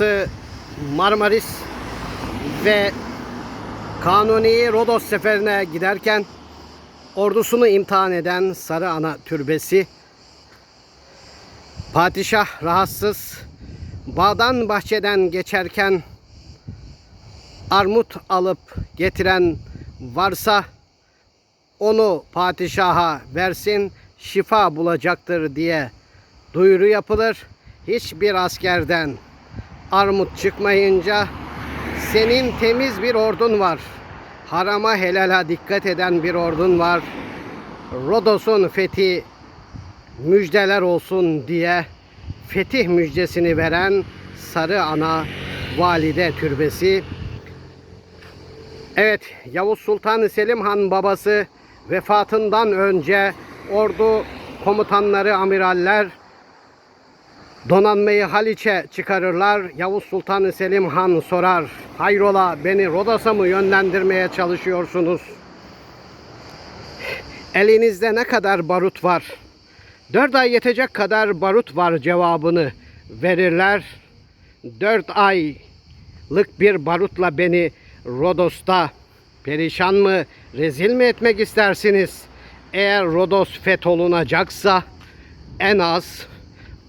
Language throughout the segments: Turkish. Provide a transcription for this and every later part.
babası Marmaris ve Kanuni Rodos seferine giderken ordusunu imtihan eden Sarı Ana Türbesi Padişah rahatsız bağdan bahçeden geçerken armut alıp getiren varsa onu padişaha versin şifa bulacaktır diye duyuru yapılır. Hiçbir askerden armut çıkmayınca senin temiz bir ordun var. Harama helala dikkat eden bir ordun var. Rodos'un fethi müjdeler olsun diye fetih müjdesini veren Sarı Ana Valide Türbesi. Evet, Yavuz Sultan Selim Han babası vefatından önce ordu komutanları, amiraller donanmayı Haliç'e çıkarırlar. Yavuz Sultan Selim Han sorar. Hayrola beni Rodos'a mı yönlendirmeye çalışıyorsunuz? Elinizde ne kadar barut var? Dört ay yetecek kadar barut var cevabını verirler. Dört aylık bir barutla beni Rodos'ta perişan mı, rezil mi etmek istersiniz? Eğer Rodos fetholunacaksa en az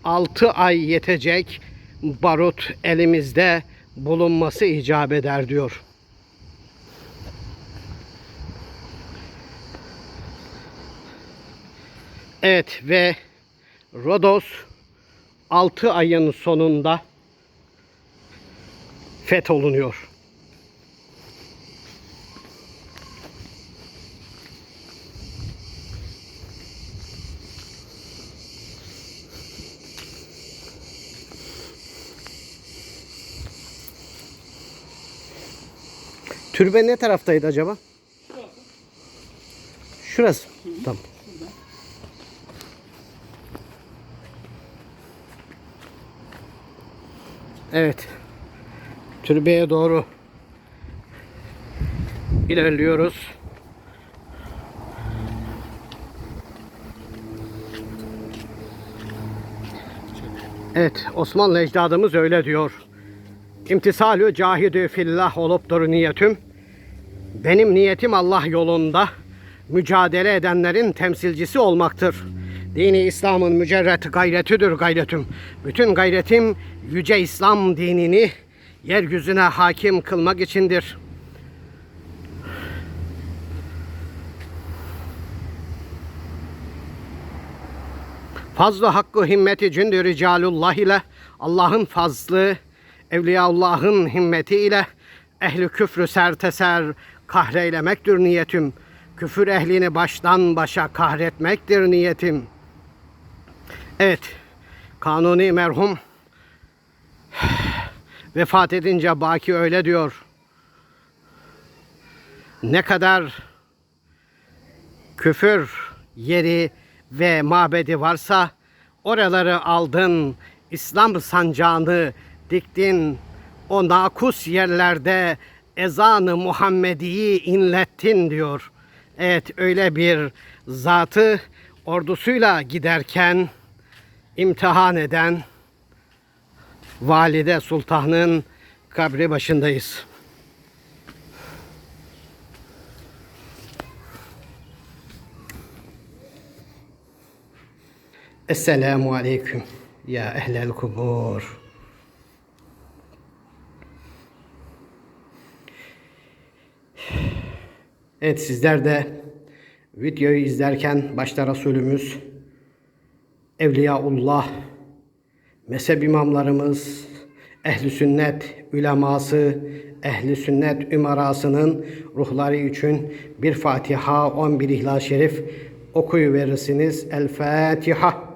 6 ay yetecek barut elimizde bulunması icap eder diyor. Evet ve Rodos 6 ayın sonunda fetholunuyor. Türbe ne taraftaydı acaba? Şurası. Tamam. Evet. Türbeye doğru ilerliyoruz. Evet, Osmanlı ecdadımız öyle diyor. İmtisalü cahidü fillah olupdur niyetim. Benim niyetim Allah yolunda mücadele edenlerin temsilcisi olmaktır. Dini İslam'ın mücerret gayretidir gayretim. Bütün gayretim yüce İslam dinini yeryüzüne hakim kılmak içindir. Fazlı hakkı himmeti cündü ricalullah ile Allah'ın fazlı Evliyaullah'ın himmeti ile ehli küfrü serteser kahreylemektir niyetim. Küfür ehlini baştan başa kahretmektir niyetim. Evet, Kanuni merhum vefat edince Baki öyle diyor. Ne kadar küfür yeri ve mabedi varsa oraları aldın, İslam sancağını diktin. O nakus yerlerde ezanı Muhammedi'yi inlettin diyor. Evet öyle bir zatı ordusuyla giderken imtihan eden Valide Sultan'ın kabri başındayız. Esselamu Aleyküm ya ehlel kubur. Evet sizler de videoyu izlerken başta Resulümüz, Evliyaullah, mezhep imamlarımız, ehli sünnet üleması, ehli sünnet ümerasının ruhları için bir Fatiha, 11 İhlas-ı Şerif okuyu verirsiniz. El Fatiha.